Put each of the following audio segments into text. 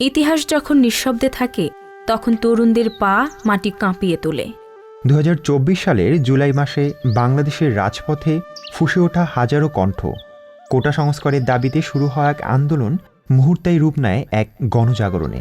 ইতিহাস যখন নিঃশব্দে থাকে, তখন তরুণদের পা মাটি কাঁপিয়ে তোলে। দু হাজার চব্বিশ সালের জুলাই মাসে বাংলাদেশের রাজপথে ফুসে ওঠা হাজারো কণ্ঠ। কোটা সংস্কারের দাবিতে শুরু হওয়া এক আন্দোলন মুহূর্তেই রূপ নেয় এক গণজাগরণে।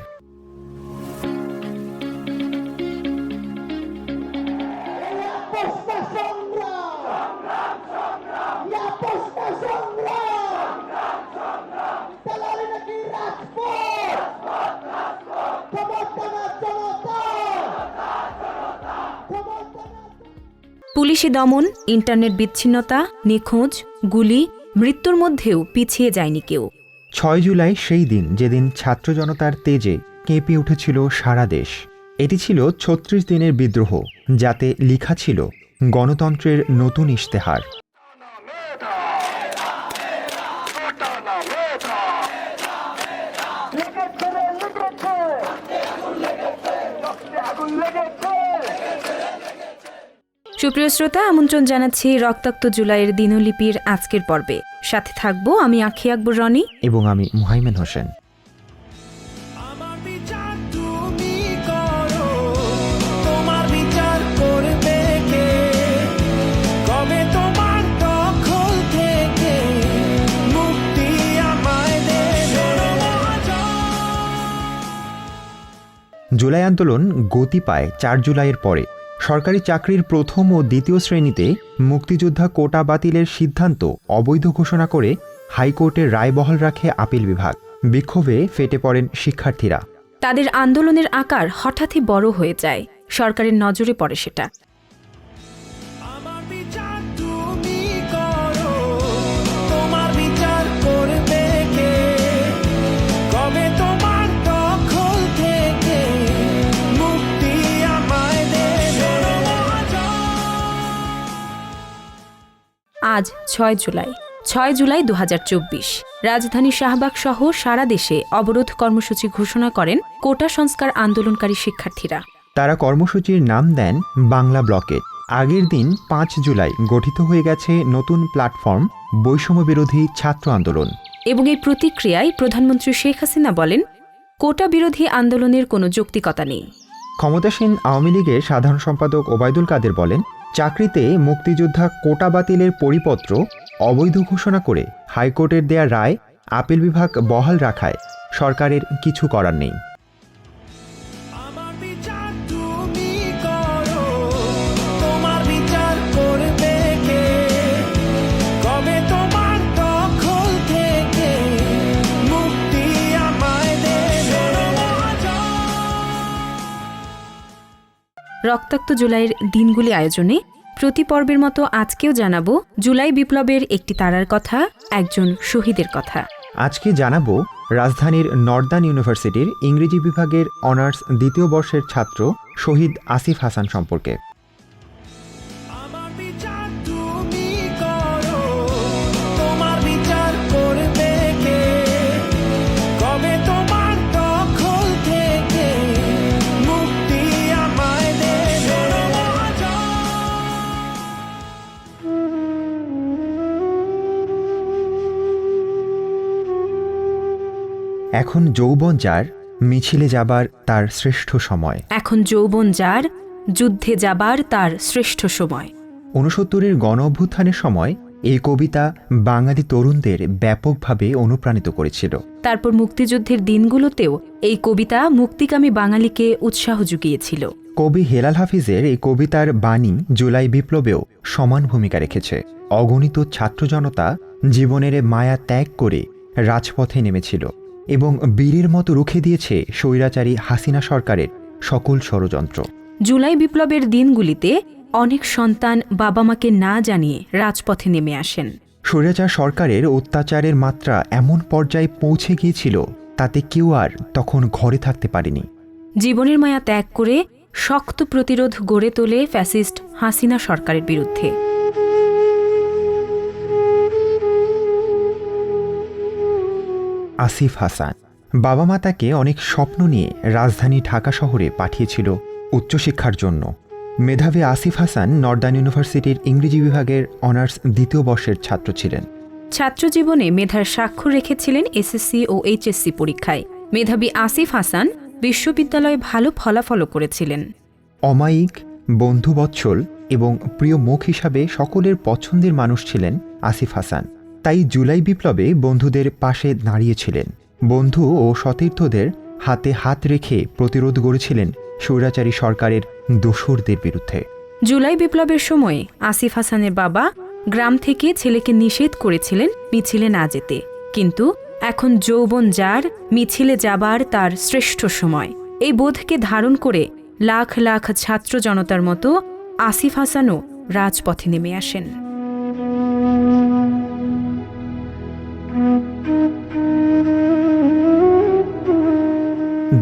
পুলিশি দমন, ইন্টারনেট বিচ্ছিন্নতা, নিখোঁজ, গুলি, মৃত্যুর মধ্যেও পিছিয়ে যায়নি কেউ। ছয় জুলাই সেই দিন যেদিন ছাত্র জনতার তেজে কেঁপে উঠেছিল সারা দেশ। এটি ছিল ছত্রিশ দিনের বিদ্রোহ, যাতে লিখা ছিল গণতন্ত্রের নতুন ইশতেহার। সুপ্রিয় শ্রোতা আমন্ত্রণ জানাচ্ছি রক্তাক্ত জুলাইয়ের দিনলিপির আজকের পর্বে। সাথে থাকব আমি আখি আকবর রনি। এবং আমি মুহাইমেন হোসেন। জুলাই আন্দোলন গতি পায় চার জুলাইয়ের পরে। সরকারি চাকরির প্রথম ও দ্বিতীয় শ্রেণীতে মুক্তিযোদ্ধা কোটা বাতিলের সিদ্ধান্ত অবৈধ ঘোষণা করে হাইকোর্টের রায় বহাল রাখে আপিল বিভাগ। বিক্ষোভে ফেটে পড়েন শিক্ষার্থীরা। তাদের আন্দোলনের আকার হঠাৎই বড় হয়ে যায়। সরকারের নজরে পড়ে সেটা। আজ ছয় জুলাই। ছয় জুলাই দু হাজার চব্বিশ। রাজধানী শাহবাগ সহ সারা দেশে অবরোধ কর্মসূচি ঘোষণা করেন কোটা সংস্কার আন্দোলনকারী শিক্ষার্থীরা। তারা কর্মসূচির নাম দেন বাংলা ব্লকেট আগের দিন পাঁচ জুলাই গঠিত হয়ে গেছে নতুন প্ল্যাটফর্ম বৈষম্য বিরোধী ছাত্র আন্দোলন। এবং এই প্রতিক্রিয়ায় প্রধানমন্ত্রী শেখ হাসিনা বলেন কোটা বিরোধী আন্দোলনের কোনো যৌক্তিকতা নেই। ক্ষমতাসীন আওয়ামী লীগের সাধারণ সম্পাদক ওবায়দুল কাদের বলেন চাকরিতে মুক্তিযোদ্ধা কোটা বাতিলের পরিপত্র অবৈধ ঘোষণা করে হাইকোর্টের দেয়া রায় আপিল বিভাগ বহাল রাখায় সরকারের কিছু করার নেই। রক্তাক্ত জুলাইয়ের দিনগুলি আয়োজনে প্রতি পর্বের মতো আজকেও জানাব জুলাই বিপ্লবের একটি তারার কথা, একজন শহীদের কথা। আজকে জানাব রাজধানীর নর্দান ইউনিভার্সিটির ইংরেজি বিভাগের অনার্স দ্বিতীয় বর্ষের ছাত্র শহীদ আসিফ হাসান সম্পর্কে। এখন যৌবন যার মিছিলে যাবার তার শ্রেষ্ঠ সময়। এখন যৌবন যার যুদ্ধে যাবার তার শ্রেষ্ঠ সময়। ঊনসত্তরের গণ অভ্যুত্থানের সময় এই কবিতা বাঙালি তরুণদের ব্যাপকভাবে অনুপ্রাণিত করেছিল। তারপর মুক্তিযুদ্ধের দিনগুলোতেও এই কবিতা মুক্তিকামী বাঙালিকে উৎসাহ জুগিয়েছিল। কবি হেলাল হাফিজের এই কবিতার বাণী জুলাই বিপ্লবেও সমান ভূমিকা রেখেছে। অগণিত ছাত্র জনতা জীবনের মায়া ত্যাগ করে রাজপথে নেমেছিল। এবং বীরের মতো রুখে দিয়েছে স্বৈরাচারী হাসিনা সরকারের সকল ষড়যন্ত্র। জুলাই বিপ্লবের দিনগুলিতে অনেক সন্তান বাবা মাকে না জানিয়ে রাজপথে নেমে আসেন। স্বৈরাচার সরকারের অত্যাচারের মাত্রা এমন পর্যায়ে পৌঁছে গিয়েছিল তাতে কেউ আর তখন ঘরে থাকতে পারেনি। জীবনের মায়া ত্যাগ করে শক্ত প্রতিরোধ গড়ে তোলে ফ্যাসিস্ট হাসিনা সরকারের বিরুদ্ধে। আসিফ হাসান। বাবা মা তাকে অনেক স্বপ্ন নিয়ে রাজধানী ঢাকা শহরে পাঠিয়েছিল উচ্চশিক্ষার জন্য। মেধাবী আসিফ হাসান নর্দার্ন ইউনিভার্সিটির ইংরেজি বিভাগের অনার্স দ্বিতীয় বর্ষের ছাত্র ছিলেন। ছাত্র জীবনে মেধার স্বাক্ষর রেখেছিলেন এসএসসি ও এইচএসসি পরীক্ষায়। মেধাবী আসিফ হাসান বিশ্ববিদ্যালয়ে ভালো ফলাফলও করেছিলেন। অমায়িক বন্ধুবৎসল এবং প্রিয় মুখ হিসাবে সকলের পছন্দের মানুষ ছিলেন আসিফ হাসান। তাই জুলাই বিপ্লবে বন্ধুদের পাশে দাঁড়িয়েছিলেন। বন্ধু ও সতীর্থদের হাতে হাত রেখে প্রতিরোধ গড়েছিলেন স্বৈরাচারী সরকারের দোসরদের বিরুদ্ধে। জুলাই বিপ্লবের সময় আসিফ হাসানের বাবা গ্রাম থেকে ছেলেকে নিষেধ করেছিলেন মিছিলে না যেতে। কিন্তু এখন যৌবন যার, মিছিলে যাবার তার শ্রেষ্ঠ সময়। এই বোধকে ধারণ করে লাখ লাখ ছাত্র জনতার মতো আসিফ হাসানও রাজপথে নেমে আসেন।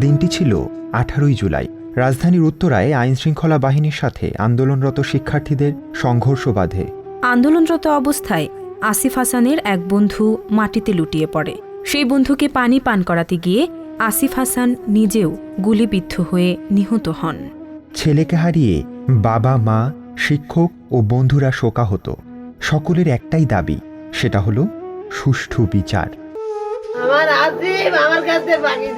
দিনটি ছিল আঠারোই জুলাই। রাজধানীর উত্তরায় আইনশৃঙ্খলা বাহিনীর সাথে আন্দোলনরত শিক্ষার্থীদের সংঘর্ষ বাধে। আন্দোলনরত অবস্থায় আসিফ হাসানের এক বন্ধু মাটিতে লুটিয়ে পড়ে। সেই বন্ধুকে পানি পান করাতে গিয়ে আসিফ হাসান নিজেও গুলিবিদ্ধ হয়ে নিহত হন। ছেলেকে হারিয়ে বাবা মা শিক্ষক ও বন্ধুরা শোকা শোকাহত। সকলের একটাই দাবি সেটা হলো সুষ্ঠু বিচার। আমার আসিফ আমার কাছে বাকি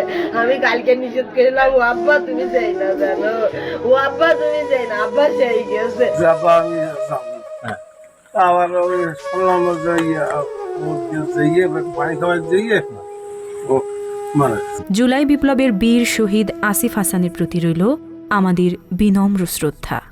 গেছে আমি কালকে নিষেধ করিলাম ও আব্বা তুমি যাই না জানো ও আব্বা তুমি যাই না আব্বা সেই গেছে। যাবা আমি হ্যাঁ। আবার ওই শুনলাম যে ইয়ে, পানি খাওয়ার ও মানে জুলাই বিপ্লবের বীর শহীদ আসিফ হাসানের প্রতি রইল আমাদের বিনম্র শ্রদ্ধা।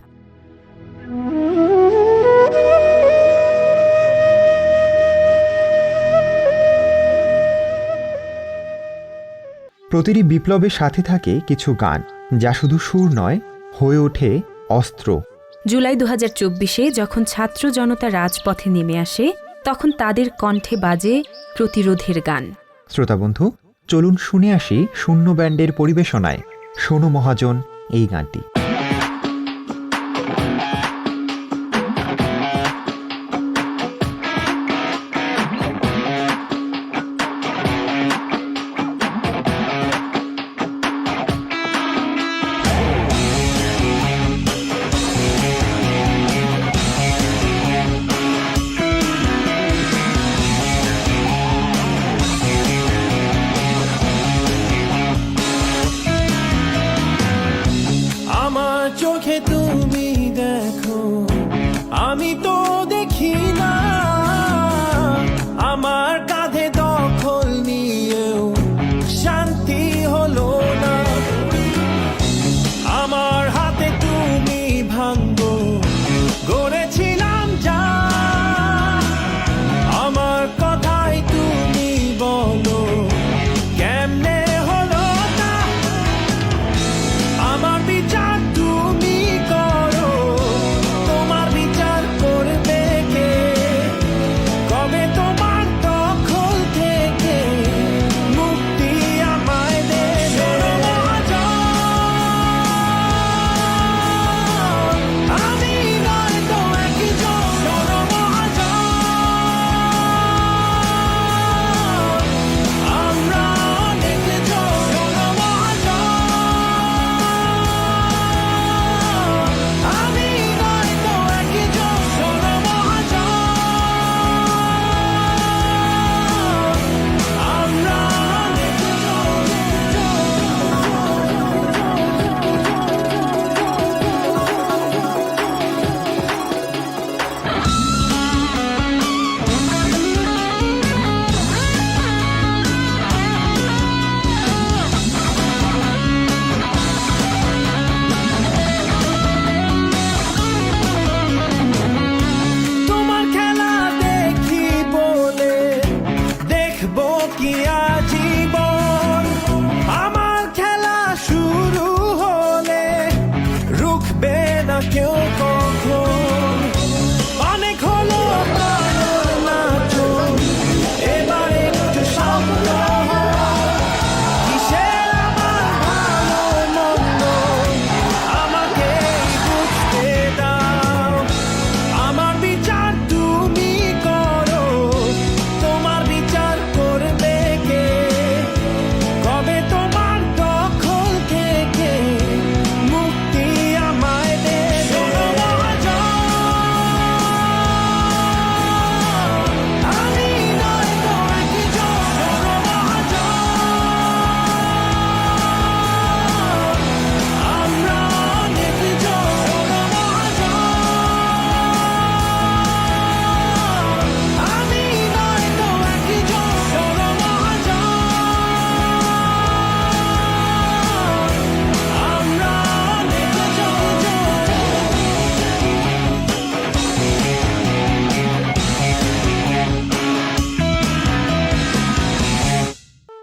প্রতিটি বিপ্লবের সাথে থাকে কিছু গান যা শুধু সুর নয় হয়ে ওঠে অস্ত্র। জুলাই দু হাজার চব্বিশে যখন ছাত্র জনতা রাজপথে নেমে আসে তখন তাদের কণ্ঠে বাজে প্রতিরোধের গান। শ্রোতাবন্ধু চলুন শুনে আসি শূন্য ব্যান্ডের পরিবেশনায়। সোনু মহাজন এই গানটি।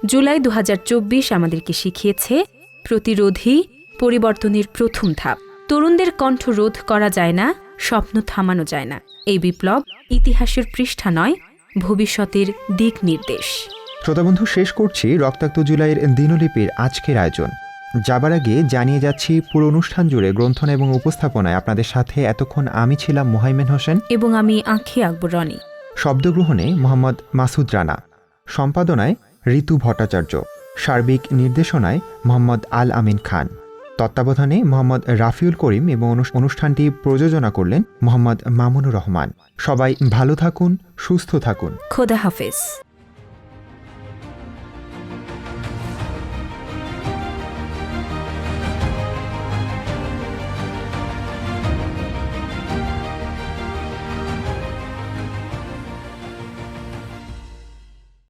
জুলাই দু হাজার চব্বিশ আমাদেরকে শিখিয়েছে প্রতিরোধী পরিবর্তনের প্রথম ধাপ। তরুণদের কণ্ঠ রোধ করা যায় না স্বপ্ন থামানো যায় না। এই বিপ্লব ইতিহাসের পৃষ্ঠা নয় ভবিষ্যতের দিক নির্দেশ শ্রোতাবন্ধু শেষ করছি রক্তাক্ত জুলাইয়ের দিনলিপির আজকের আয়োজন। যাবার আগে জানিয়ে যাচ্ছি পুরো অনুষ্ঠান জুড়ে গ্রন্থন এবং উপস্থাপনায় আপনাদের সাথে এতক্ষণ আমি ছিলাম মোহাইমেন হোসেন। এবং আমি আঁখি আকবর রনি। শব্দগ্রহণে মোহাম্মদ মাসুদ রানা। সম্পাদনায় ঋতু ভট্টাচার্য। সার্বিক নির্দেশনায় মোহাম্মদ আল আমিন খান। তত্ত্বাবধানে মোহাম্মদ রাফিউল করিম এবং অনু- অনুষ্ঠানটি প্রযোজনা করলেন মোহাম্মদ মামুনুর রহমান। সবাই ভালো থাকুন, সুস্থ থাকুন। খোদা হাফেজ।